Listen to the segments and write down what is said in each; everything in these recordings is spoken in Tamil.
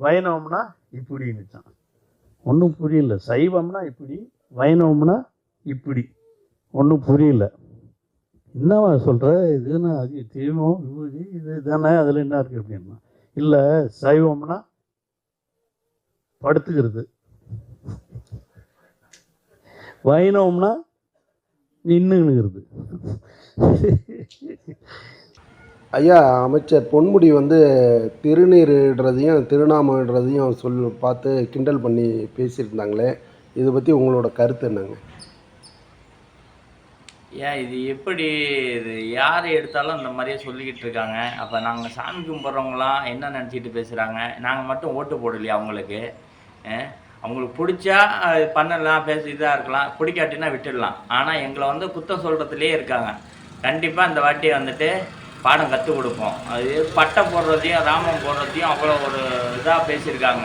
வைணவம்னா இப்படின்னுச்சான் ஒன்றும் புரியல. சைவம்னா இப்படி வைணவம்னா இப்படி. ஒன்றும் புரியல. என்னவா சொல்கிற இதுன்னா அது தீபம் விபூதி இது தானே அதில் என்ன இருக்குது அப்படின்னா. இல்லை சைவம்னா படுத்துக்கிறது. வைணவம்னா நின்றுங்கிறது ஐயா அமைச்சர் பொன்முடி வந்து திருநீர்ன்றதையும் திருநாமன்றதையும் சொல் பார்த்து கிண்டல் பண்ணி பேசியிருந்தாங்களே. இதை பற்றி உங்களோட கருத்து என்னங்க? ஏன் இது எப்படி இது யார் எடுத்தாலும் அந்த மாதிரியே சொல்லிக்கிட்டு இருக்காங்க. அப்போ நாங்கள் சாமி கும்பிட்றவங்களாம் என்ன நினச்சிட்டு பேசுகிறாங்க நாங்கள் மட்டும் ஓட்டு போடலையா அவங்களுக்கு? அவங்களுக்கு பிடிச்சா அது பண்ணலாம் பேச இதாக இருக்கலாம் பிடிக்காட்டினா விட்டுடலாம். ஆனால் எங்களை வந்து குத்தம் சொல்கிறதுலேயே இருக்காங்க. கண்டிப்பாக இந்த வாட்டி வந்துட்டு பாடம் கற்றுக் கொடுப்போம். அது பட்டை போடுறதையும் ராமம் போடுறதையும் அவ்வளோ ஒரு இதாக பேசியிருக்காங்க.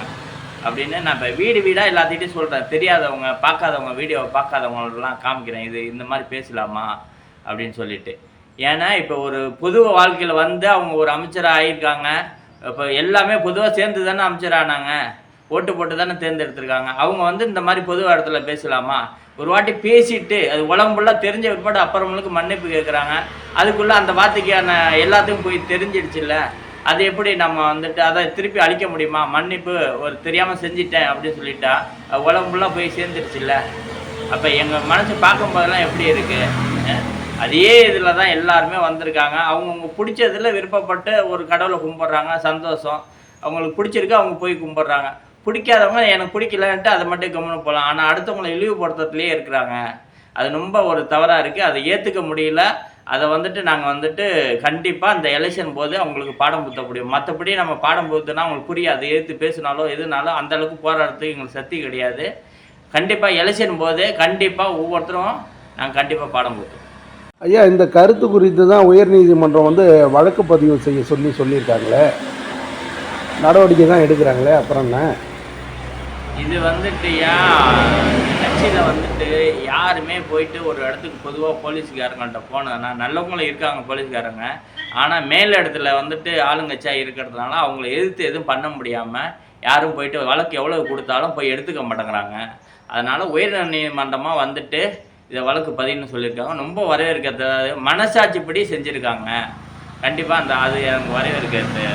அப்படின்னு நான் இப்போ வீடு வீடாக எல்லாத்திட்டையும் சொல்கிறேன் தெரியாதவங்க பார்க்காதவங்க வீடியோவை பார்க்காதவங்களெலாம் காமிக்கிறேன். இது இந்த மாதிரி பேசலாமா? அப்படின்னு சொல்லிட்டு. ஏன்னா இப்போ ஒரு பொது வாழ்க்கையில் வந்து அவங்க ஒரு அமைச்சராக ஆகியிருக்காங்க இப்போ எல்லாமே பொதுவாக சேர்ந்து தானே அமைச்சரானாங்க ஓட்டு போட்டு தானே தேர்ந்தெடுத்திருக்காங்க. அவங்க வந்து இந்த மாதிரி பொது இடத்துல பேசலாமா? ஒரு வாட்டி பேசிட்டு அது உடம்புலாம் தெரிஞ்ச பிற்பாடு அப்புறமேலுக்கு மன்னிப்பு கேட்குறாங்க. அதுக்குள்ளே அந்த வார்த்தைக்கான எல்லாத்துக்கும் போய் தெரிஞ்சிடுச்சுல்ல? அது எப்படி நம்ம வந்துட்டு அதை திருப்பி அழிக்க முடியுமா? மன்னிப்பு ஒரு தெரியாமல் செஞ்சிட்டேன் அப்படின்னு சொல்லிட்டா அது ஃபுல்லாக போய் சேர்ந்துருச்சுல்ல அப்போ எங்கள் மனசு பார்க்கும்போதெல்லாம் எப்படி இருக்குது அதே இதில் தான் எல்லாருமே வந்திருக்காங்க. அவங்கவுங்க பிடிச்சதில் விருப்பப்பட்டு ஒரு கடவுளை கும்பிட்றாங்க. சந்தோஷம். அவங்களுக்கு பிடிச்சிருக்கு அவங்க போய் கும்பிட்றாங்க. பிடிக்காதவங்க எனக்கு பிடிக்கலன்ட்டு அதை மட்டும் கவனம் போகலாம் ஆனால் அடுத்தவங்களை இழிவுபடுத்துறதுலேயே இருக்கிறாங்க. அது ரொம்ப ஒரு தவறாக இருக்குது அதை ஏற்றுக்க முடியல. அதை வந்துட்டு நாங்கள் வந்துட்டு கண்டிப்பாக அந்த எலெக்ஷன் போது அவங்களுக்கு பாடம் புத்த முடியும். மற்றபடி நம்ம பாடம் புத்துனா அவங்களுக்கு புரியாது. எதிர்த்து பேசினாலோ எதுனாலும் அந்த அளவுக்கு போராடுறதுக்கு எங்களுக்கு சக்தி கிடையாது. கண்டிப்பாக எலெக்ஷன் போது கண்டிப்பாக ஒவ்வொருத்தரும் நாங்கள் கண்டிப்பாக பாடம் புத்தோம். ஐயா இந்த கருத்து குறித்து தான் உயர்நீதிமன்றம் வந்து வழக்கு பதிவு செய்ய சொல்லி சொல்லியிருக்காங்களே. நடவடிக்கை தான் எடுக்கிறாங்களே அப்புறம் என்ன? இது வந்துட்டு ஏன் கட்சியில் வந்துட்டு யாருமே போயிட்டு ஒரு இடத்துக்கு பொதுவாக போலீஸ்காரங்கள்ட்ட போனதுன்னா நல்லவங்களும் இருக்காங்க போலீஸ்காரங்க. ஆனால் மேல் இடத்துல வந்துட்டு ஆளுங்கட்சியாக இருக்கிறதுனால அவங்கள எதிர்த்து எதுவும் பண்ண முடியாமல் யாரும் போயிட்டு வழக்கு எவ்வளவு கொடுத்தாலும் போய் எடுத்துக்க மாட்டேங்கிறாங்க. அதனால் உயர் நீதிமன்றமாக வந்துட்டு இதை வழக்கு பதிவுன்னு சொல்லியிருக்காங்க. ரொம்ப வரவேற்கிறது மனசாட்சிப்படி செஞ்சுருக்காங்க. கண்டிப்பாக அந்த அது எனக்கு வரவேற்கிறது